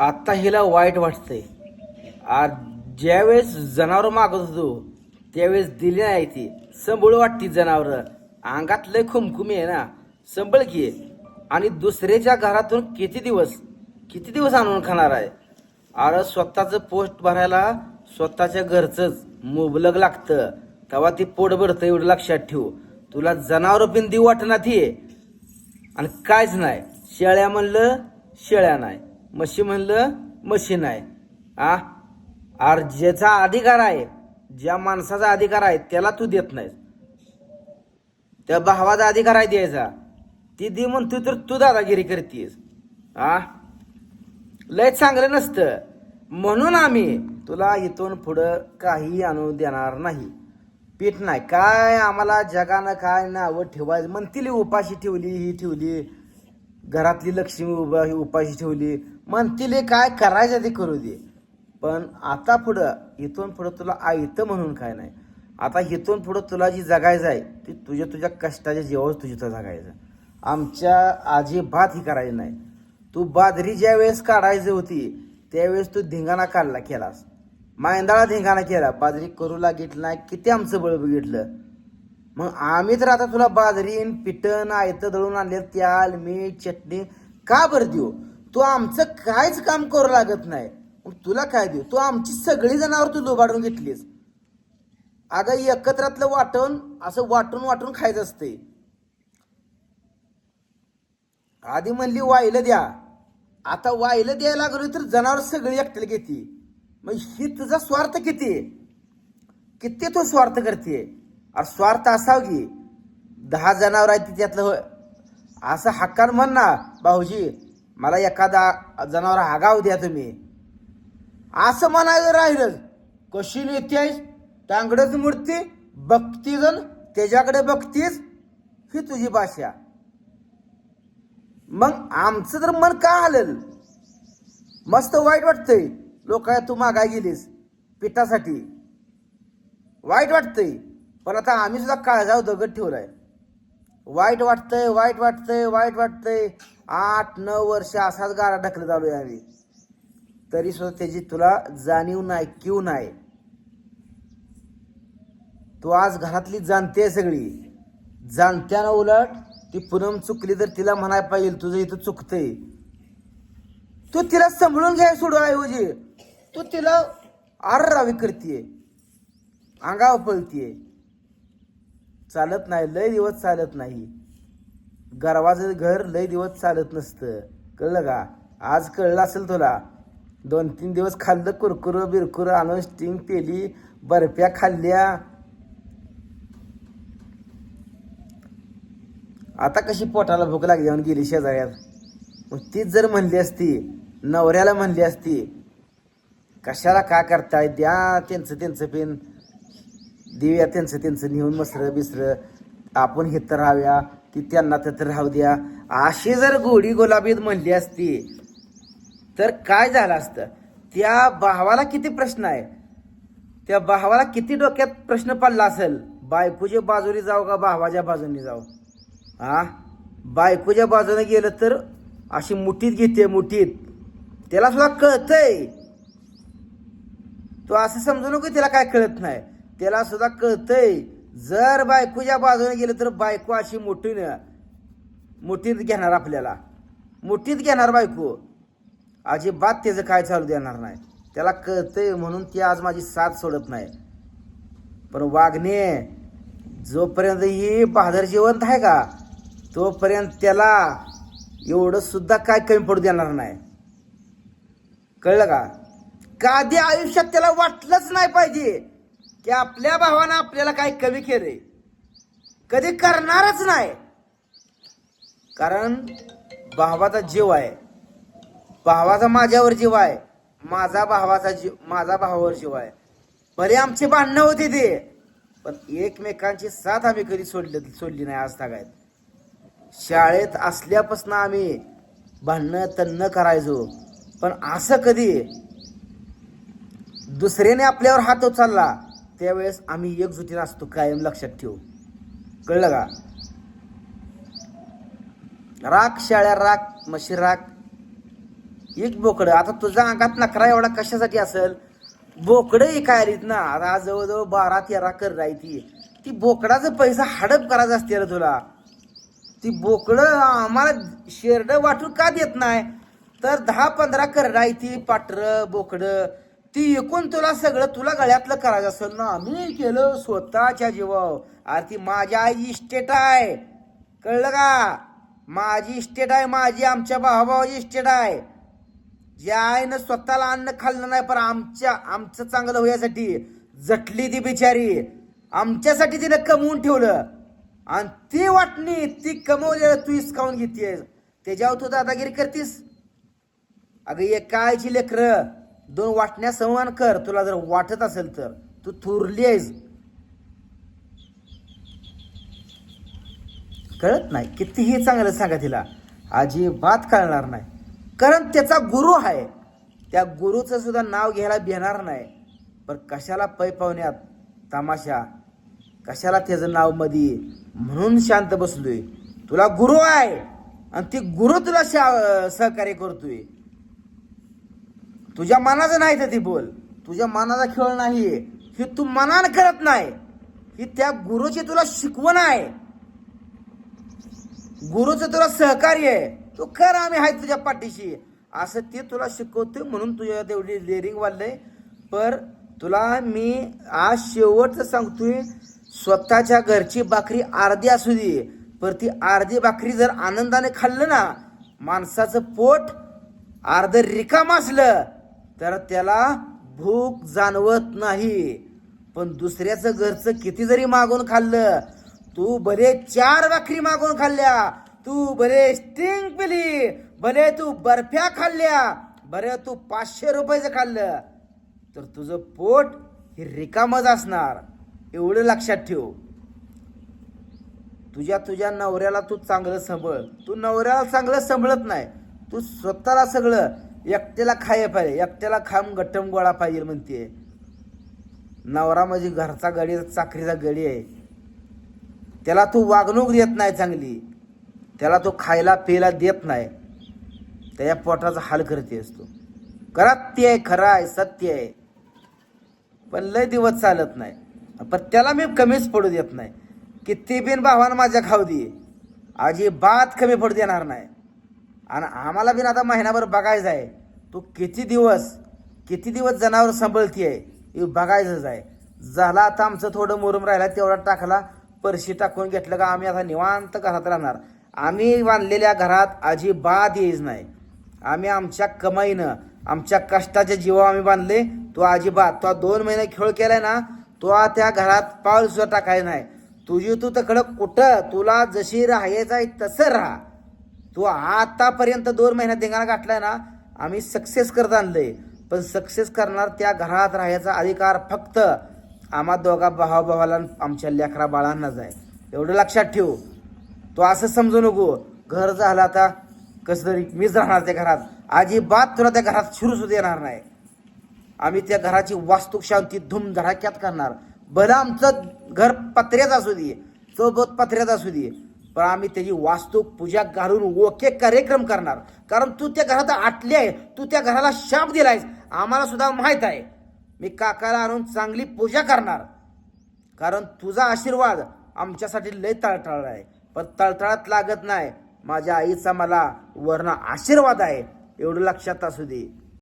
आत्ता हिला वाईट वाटतंय. आज ज्यावेळेस जनावरं मागत होतो त्यावेळेस दिली नाही ती. संबळ वाटती जनावरं. अंगात लय खुमखुमी आहे ना. संभळ की. आणि दुसऱ्याच्या घरातून किती दिवस किती दिवस आणून खाणार आहे? अरे स्वतःचं पोस्ट भरायला स्वतःच्या घरचंच मुबलक लागतं. तेव्हा ती पोट भरतं एवढं लक्षात ठेव. तुला जनावर बिंदी वाटणार ती. आणि कायच नाही. शेळ्या म्हणलं शेळ्या नाही. मशी म्हणलं मशीन आहे आ? आर ज्याचा अधिकार आहे ज्या माणसाचा अधिकार आहे त्याला तू देत नाहीस. त्या भावाचा अधिकार आहे द्यायचा. ती दे म्हणतो तर तू दादागिरी करतीस आ? लय चांगलं नसतं. म्हणून आम्ही तुला इथून पुढं काही आणू देणार नाही. पीठ नाही. काय आम्हाला जगानं काय नावं ठेवायचं? म्हणतील उपाशी ठेवली ही ठेवली. घरातली लक्ष्मी उभा ही उपाशी ठेवली. म्हणतील काय करायचं ते करू दे. पण आता पुढं इथून पुढं तुला आयतं म्हणून काय नाही. आता इथून पुढं तुला जी जगायचं आहे ती तुझ्या तुझ्या कष्टाच्या जीवावर तुझी तुला जगायचं. आमच्या अजिबात ही करायची नाही. तू बाजरी ज्या वेळेस काढायची होती त्यावेळेस तू धिंगाणा काढला केलास. मायंदाळा धिंगाणा केला. बाजरी करू लागितलं नाही किती आमचं बळ बघितलं. मग आम्ही तर आता तुला बाजरीन पिटण आयतं दळून आणले त्याल मीठ चटणी का बरं देऊ? तू आमचं काहीच काम करू लागत नाही. मग तुला काय देऊ? तू आमची सगळी जनावर तू लुबाडून घेतलीस. अगं एकत्रातलं वाटण असं वाटून वाटून खायचं असते आधी म्हणली वाहिलं द्या. आता वाईलं द्यायला लागलो तर जनावर सगळी एकट्याला घेते. मग ही तुझा स्वार्थ किती? किती तो स्वार्थ करते? अरे स्वार्थ असाव की. दहा जनावर आहे त्यातलं होय. असं हक्कान म्हण ना भाऊजी. मला एखादा जनावर आगाव द्या तुम्ही. असं म्हणायचं राहिलं कशी नेतेस टांगडच मूर्ती? बघती जण त्याच्याकडे बघतीस? ही तुझी भाषा. मग आमचं तर मन का आलं मस्त वाईट वाटतंय. लोक तू मागाय गेलीस. पिठासाठी. वाईट वाटतंय. पण आता आम्ही सुद्धा काळजाव दगड ठेवलाय. वाईट वाटतंय वाईट वाटतंय वाईट वाटतंय. आठ नऊ वर्ष असाच गारा ढकलत आलोय आम्ही. तरी सुद्धा त्याची तुला जाणीव नाही क्यू नाही. तू आज घरातली जाणते सगळी. जाणत्यानं उलट ती पुनम चुकली तर तिला म्हणायला पाहिजे तुझं इथं चुकतंय. तू तिला सांभाळून घ्याय सोडू ऐवजी तू तिला आररावी करतीये. अंगावर पळतीये. चालत नाही लय दिवस चालत नाही. गरवाचं घर लय दिवस चालत नसतं. कळलं का? आज कळलं असेल तुला? दोन तीन दिवस खाल्लं कुरकुर बिरकुर आणून स्टिंग पेली बर्फ्या खाल्ल्या. आता कशी पोटाला भूक लागली म्हणून गेली शेजाऱ्यात? मग तीच जर म्हणली असती नवऱ्याला म्हणली असती कशाला का करताय द्या त्यांचं त्यांचं पेन. देऊया त्यांचं त्यांचं नेऊन मसरं बिसरं. आपण हे तर राहूया. ती त्यांना तर राहू द्या. अशी जर गोडी गुलाबीत म्हणली असती तर काय झालं असतं? त्या भावाला किती प्रश्न आहे? त्या भावाला किती डोक्यात प्रश्न पडला असेल? बायकोच्या बाजूने जाऊ का भावाच्या बाजूने जाऊ? हा बायकोच्या बाजूने गेलं तर अशी मुठीत घेते मुठीत. त्याला सुद्धा कळतंय. तो असं समजू नको त्याला काय कळत नाही. त्याला सुद्धा कळतंय. जर बायकोच्या बाजूने गेलं तर बायको अशी मोठीनं मुठीत घेणार आपल्याला. मुठीत घेणार बायको. अजिबात त्याचं काय चालू देणार नाही. त्याला कळतंय म्हणून ती आज माझी साथ सोडत नाही. पण वागणे जोपर्यंत ही बहादर जिवंत आहे का तोपर्यंत त्याला एवढं सुद्धा काय कमी पडू देणार नाही. कळलं का? कधी आयुष्यात त्याला वाटलंच नाही पाहिजे? की आपल्या भावानं आपल्याला काय कमी केलंय. कधी करणारच नाही. कारण भावाचा जीव आहे. भावाचा माझ्यावर जीव आहे. माझा भावाचा जीव माझा भावावर जीव आहे. भले आमची भांडणं होती ते पण एकमेकांची साथ आम्ही कधी सोडली सोडली नाही आज तागायत शाळेत असल्यापासून आम्ही भांडणं तन्न करायचो. पण असं कधी दुसऱ्याने आपल्यावर हात उचलला त्यावेळेस आम्ही एकजुटीनं असतो कायम लक्षात ठेवू. कळलं का? राख शाळ्या राख म्हशी राख. एक बोकडं आता तुझा अंगात नकरा एवढा कशासाठी असेल? बोकडं काय आलीत ना. आता जवळजवळ बारा तेरा कर राहती ती. बोकडाचं पैसा हडप करायचं असते रे तुला. ती बोकडं आम्हाला शेरड वाटून का देत नाही? तर दहा पंधरा कर राहती पाटर बोकडं. ती एकूण तुला सगळं तुला गळ्यातलं करायचं असं ना. मी केलं स्वतःच्या जीवाव अरे ती माझ्या आई इस्टेट आहे. कळलं का? माझी इस्टेट आहे माझी आमच्या भावाभावाची इस्टेट आहे. ज्या आईनं स्वतःला अन्न खाल्लं नाही पण आमच्या आमचं चांगलं होण्यासाठी जटली ती बिचारी. आमच्यासाठी तिनं कमवून ठेवलं. आणि ती वाटणी ती कमवलेलं तू हिसकावून घेतेस. त्याच्यावर तू दादागिरी करतीस? अगं एक आईची लेकरं? दोन वाटण्या समान कर तुला जर वाटत असेल तर. तू थोरली आहेस. कळत नाही. कितीही चांगलं सांगा तिला. अजिबात कळणार नाही. कारण त्याचा गुरु आहे. त्या गुरुचं सुद्धा नाव घ्यायला भेणार नाही. पण कशाला पै पावण्यात तमाशा? कशाला त्याचं नावमध्ये म्हणून शांत बसलोय. तुला गुरु आहे. आणि ती गुरु तुला शा- सहकार्य करतोय. तुझ्या मनाचं नाही तर ती बोल. तुझ्या मनाचा खेळ नाही हे तू मनानं करत नाही. ही त्या गुरुची तुला शिकवण आहे. गुरुचं तुला सहकार्य आहे. तू कर आम्ही आहे तुझ्या पाठीशी. असं ते तुला शिकवतोय म्हणून तुझ्या तेवढी लेरिंग वाढलंय. पर तुला मी आज शेवटचं सांगतोय स्वतःच्या घरची भाकरी अर्धी असू दे. पर ती अर्धी भाकरी जर आनंदाने खाल्लं ना माणसाचं पोट अर्ध रिकाम असलं तर त्याला भूक जाणवत नाही. पण दुसऱ्याचं घरचं किती जरी मागून खाल्लं तू भले चार भाकरी मागून खाल्ल्या तू भले स्टिंग पिली भले तू बर्फ्या खाल्ल्या बरे तू पाचशे रुपयाचं खाल्लं तर तुझं पोट हे रिकामच असणार. एवढं लक्षात ठेव. तुझ्या तुझ्या नवऱ्याला तू चांगलं सांभाळ. तू नवऱ्याला चांगलं सांभाळत नाही. तू स्वतःला सगळं एकट्याला खाय पाहिजे एकट्याला खाम गट्टम गोळा पाहिजे म्हणते. नवरा म्हणजे घरचा गडी चाकरीचा गडी आहे. त्याला तू वागणूक देत नाही चांगली. त्याला तो खायला प्यायला देत नाही. त्याच्या पोटाचा हाल करतेस तू ते आहे खरं आहे सत्य आहे. पण लय दिवस चालत नाही. पण त्याला मी कमीच पडू देत नाही. किती बिन भावानं माझ्या खाऊ दे. अजिबात कमी पडू देणार नाही. आणि आम्हाला बिन आता महिनाभर बघायचं आहे. तू किती दिवस किती दिवस जनावर सांभाळतीये? हे बघायचंच आहे. झाला आता आमचं थोडं मुरुम राहिला तेवढा टाकला परशी टाकून घेतलं का आम्ही आता निवांत घरात राहणार. आम्ही बांधलेल्या घरात अजिबात येईच नाही. आम्ही आमच्या कमाईनं आमच्या कष्टाच्या जीवा आम्ही बांधले. तो अजिबात तो दोन महिने खेळ केलाय ना तो त्या घरात पाऊल सुद्धा नाही. तुझी तू तकडं कुठं? तुला जशी राहायचं आहे तसं राहा. तू आतापर्यंत दोन महिन्यात धिंगाणा गाठलाय ना आम्ही सक्सेस करत आणलंय. पण सक्सेस करणार त्या घरात राहायचा अधिकार फक्त आम्हा दोघा भावाभावाला आमच्या लेकरा बाळांनाच आहे. एवढं लक्षात ठेव. तो असं समजू नको. घर झालं आता कसं तरी मीच राहणार त्या घरात. अजिबात तुला त्या घरात सुरूच येणार नाही. आम्ही त्या घराची वास्तू शांती धूम धडाक्यात करणार. भलं आमचं घर पत्र्यात असू दे. चौबत पत्र्यात असू दे. पण आम्ही त्याची वास्तू पूजा घालून ओके कार्यक्रम करणार. कारण तू त्या घरात आटली आहे. तू त्या घराला शाप दिलायस. आम्हाला सुद्धा माहीत आहे. मी काकाला आणून चांगली पूजा करणार. कारण तुझा आशीर्वाद आमच्यासाठी लय तळतळ आहे. पण तळतळात लागत नाही. माझ्या आईचा मला वर्ण आशीर्वाद आहे. एवढं लक्षात असू दे.